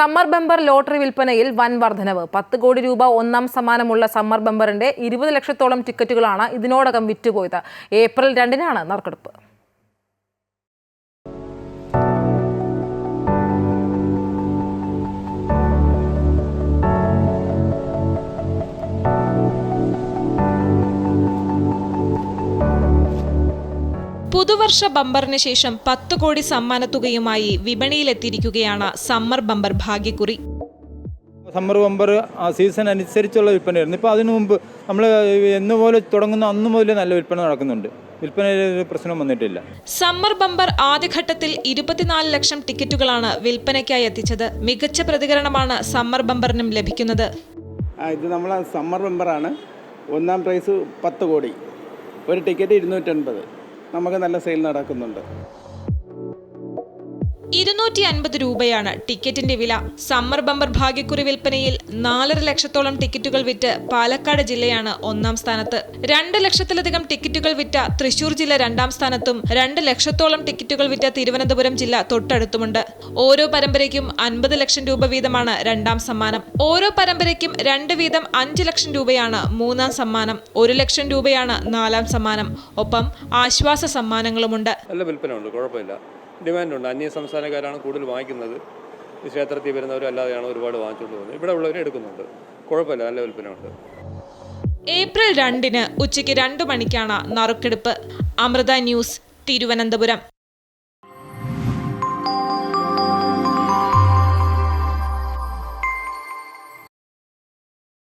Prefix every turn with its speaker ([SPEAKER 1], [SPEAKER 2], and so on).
[SPEAKER 1] Summer bumper lottery വിൽപ്പനയിൽ വൻ വർധനവ്. പത്ത് കോടി രൂപ ഒന്നാം സമ്മാനമുള്ള സമ്മർ ബമ്പറിന്റെ ഇരുപത് ലക്ഷത്തോളം ടിക്കറ്റുകളാണ് ഇതിനോടകം വിറ്റുപോയത്. ഏപ്രിൽ രണ്ടിനാണ് നറുക്കെടുപ്പ്.
[SPEAKER 2] പുതുവർഷ ബമ്പറിന് ശേഷം പത്ത് കോടി സമ്മാനത്തുകയുമായി വിപണിയിലെത്തിയിരിക്കുകയാണ് സമ്മർ ബമ്പർ ഭാഗ്യക്കുറി.
[SPEAKER 3] സമ്മർ ബമ്പർ ആ സീസൺ അനുസരിച്ചുള്ള വിൽപ്പനയായിരുന്നു ഇപ്പോൾ അതിനു മുമ്പ് നമ്മൾ എന്ന് പോലെ തുടങ്ങുന്ന അന്ന് മുതൽ നല്ല വിൽപ്പന നടക്കുന്നുണ്ട്. വിൽപ്പനയിൽ പ്രശ്നം വന്നിട്ടില്ല.
[SPEAKER 2] സമ്മർ ബമ്പർ ആദ്യഘട്ടത്തിൽ ഇരുപത്തിനാല് ലക്ഷം ടിക്കറ്റുകളാണ് വിൽപ്പനയ്ക്കായി എത്തിച്ചത്. മികച്ച പ്രതികരണമാണ് സമ്മർ ബമ്പറിനും ലഭിക്കുന്നത്.
[SPEAKER 4] ഇത് നമ്മൾ സമ്മർ ബമ്പറാണ്. ഒന്നാം പ്രൈസ് പത്ത് കോടി. ഒരു ടിക്കറ്റ് ഇരുന്നൂറ്റൻപത്. നമുക്ക് നല്ല സെയിൽ നടക്കുന്നുണ്ട്.
[SPEAKER 2] ഇരുന്നൂറ്റി അൻപത് രൂപയാണ് ടിക്കറ്റിന്റെ വില. സമ്മർ ബമ്പർ ഭാഗ്യക്കുറി വിൽപ്പനയിൽ നാലര ലക്ഷത്തോളം ടിക്കറ്റുകൾ വിറ്റ് പാലക്കാട് ജില്ലയാണ് ഒന്നാം സ്ഥാനത്ത്. രണ്ട് ലക്ഷത്തിലധികം ടിക്കറ്റുകൾ വിറ്റ തൃശൂർ ജില്ല രണ്ടാം സ്ഥാനത്തും രണ്ട് ലക്ഷത്തോളം ടിക്കറ്റുകൾ വിറ്റ തിരുവനന്തപുരം ജില്ല തൊട്ടടുത്തുമുണ്ട്. ഓരോ പരമ്പരയ്ക്കും അൻപത് ലക്ഷം രൂപ വീതമാണ് രണ്ടാം സമ്മാനം. ഓരോ പരമ്പരയ്ക്കും രണ്ട് വീതം അഞ്ച് ലക്ഷം രൂപയാണ് മൂന്നാം സമ്മാനം. ഒരു ലക്ഷം രൂപയാണ് നാലാം സമ്മാനം. ഒപ്പം ആശ്വാസ സമ്മാനങ്ങളുമുണ്ട്.
[SPEAKER 5] നല്ല വിൽപ്പനയുണ്ട് കുഴപ്പമില്ല. ഡിമാൻഡുണ്ട്. അന്യ സംസ്ഥാനക്കാരാണ് കൂടുതൽ വാങ്ങിക്കുന്നത്. ക്ഷേത്രത്തിൽ വരുന്നവരും അല്ലാതെയാണ് ഒരുപാട് വാങ്ങിച്ചുകൊണ്ട് പോകുന്നത്. ഇവിടെ ഉള്ളവരും എടുക്കുന്നുണ്ട്. കുഴപ്പമില്ല. നല്ല വിൽപ്പനയുണ്ട്.
[SPEAKER 2] ഏപ്രിൽ രണ്ടിന് ഉച്ചയ്ക്ക് രണ്ടു മണിക്കാണ് നറുക്കെടുപ്പ്. അമൃത ന്യൂസ് തിരുവനന്തപുരം.